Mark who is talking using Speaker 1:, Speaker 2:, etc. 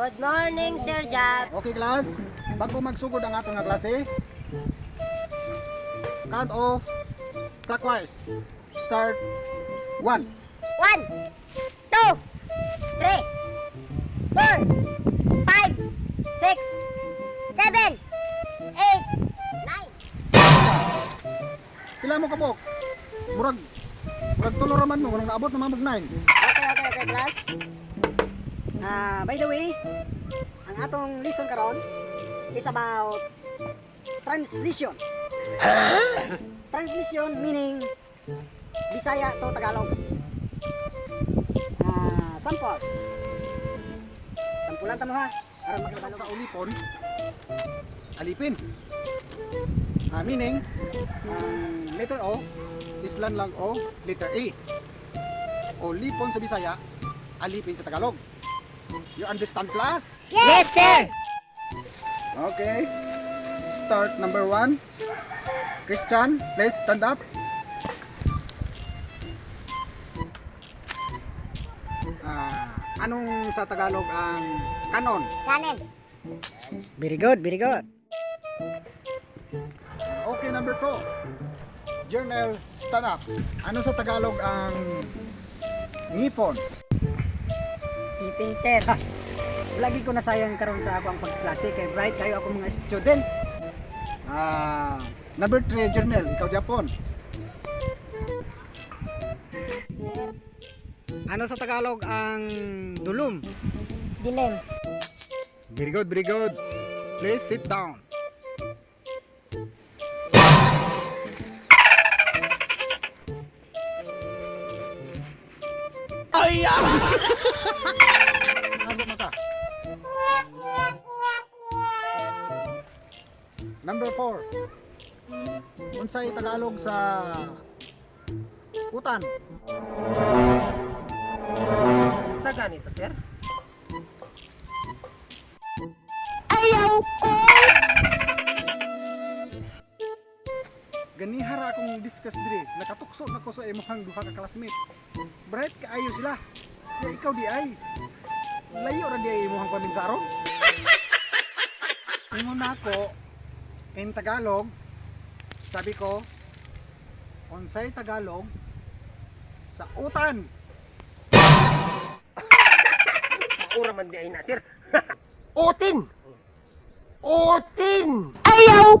Speaker 1: Good morning, Sir Jack.
Speaker 2: Okay, class. Bago magsugod ang ato nga klase, count off clockwise. Start 1.
Speaker 1: One, two, three, four, five, six, seven, eight, nine.
Speaker 2: Pila mo kabok? Murag murag tulo ra man mo, nang naabot na mamog 9.
Speaker 3: Okay, okay, okay, class. Ah, by the way, ang atong lesson karon is about translation. translation meaning Bisaya to Tagalog. Ah, sample. Sampulan ta mo ha. Aron makabalo.
Speaker 2: Sa ulipon, alipin. Ah, meaning, ang letter O, islan lang O, letter A. O lipon sa Bisaya, alipin sa Tagalog. You understand class?
Speaker 1: Yes, sir.
Speaker 2: Okay. Start number one. Christian, please stand up. Ah, anong sa Tagalog ang kanon?
Speaker 1: Kanin.
Speaker 3: Very good, very good.
Speaker 2: Okay, number two. Journal, stand up. Ano sa Tagalog ang ngipon?
Speaker 1: Ipin, sir.
Speaker 3: Lagi ko nasayang karon sa ako ang pagklase kay bright kayo ako mga student.
Speaker 2: Ah, number three, journal, ikaw Japon.
Speaker 3: Ano sa Tagalog ang dulum?
Speaker 1: Dilim.
Speaker 2: Very good, very good. Please sit down. Ta. Number 4. Unsay Tagalog sa utan?
Speaker 3: Sa ganito, sir?
Speaker 2: ganihara akong discuss dire nakatukso na ko sa imong duha ka classmate bright kaayo sila ya ikaw di ay layo ra di ay imong paminsaro imo na ako in Tagalog sabi ko unsay Tagalog sa utan
Speaker 3: Ura man di ay na, sir.
Speaker 1: Otin. Otin.
Speaker 4: Ayaw!